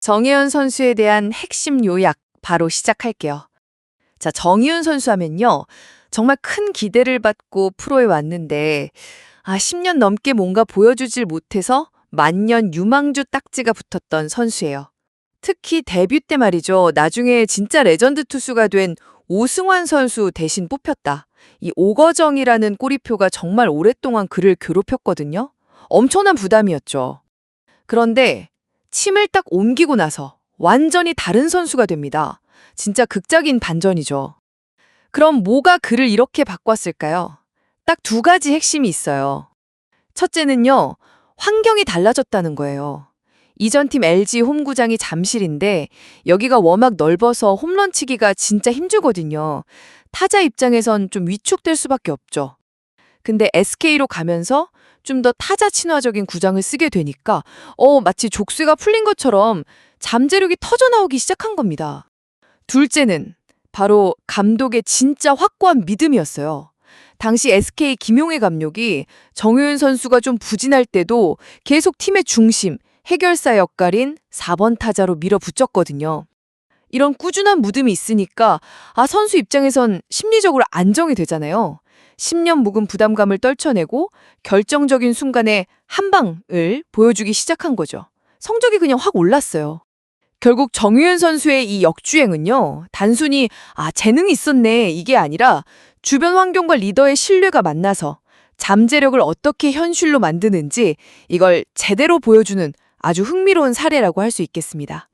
정혜연 선수에 대한 핵심 요약 바로 시작할게요. 자, 정희윤 선수 하면요. 정말 큰 기대를 받고 프로에 왔는데 아, 10년 넘게 뭔가 보여주질 못해서 만년 유망주 딱지가 붙었던 선수예요. 특히 데뷔 때 말이죠. 나중에 진짜 레전드 투수가 된 오승환 선수 대신 뽑혔다. 이 오거정이라는 꼬리표가 정말 오랫동안 그를 괴롭혔거든요. 엄청난 부담이었죠. 그런데 침을 딱 옮기고 나서 완전히 다른 선수가 됩니다. 진짜 극적인 반전이죠. 그럼 뭐가 그를 이렇게 바꿨을까요? 딱 두 가지 핵심이 있어요. 첫째는요, 환경이 달라졌다는 거예요. 이전 팀 LG 홈구장이 잠실인데 여기가 워낙 넓어서 홈런 치기가 진짜 힘주거든요. 타자 입장에선 좀 위축될 수밖에 없죠. 근데 SK로 가면서 좀 더 타자 친화적인 구장을 쓰게 되니까 어 마치 족쇄가 풀린 것처럼 잠재력이 터져 나오기 시작한 겁니다. 둘째는 바로 감독의 진짜 확고한 믿음이었어요. 당시 SK 김용혜 감독이 정효윤 선수가 좀 부진할 때도 계속 팀의 중심, 해결사 역할인 4번 타자로 밀어붙였거든요. 이런 꾸준한 무듬이 있으니까 아 선수 입장에선 심리적으로 안정이 되잖아요. 10년 묵은 부담감을 떨쳐내고 결정적인 순간에 한 방을 보여주기 시작한 거죠. 성적이 그냥 확 올랐어요. 결국 정유현 선수의 이 역주행은요, 단순히, 아, 재능이 있었네, 이게 아니라 주변 환경과 리더의 신뢰가 만나서 잠재력을 어떻게 현실로 만드는지 이걸 제대로 보여주는 아주 흥미로운 사례라고 할 수 있겠습니다.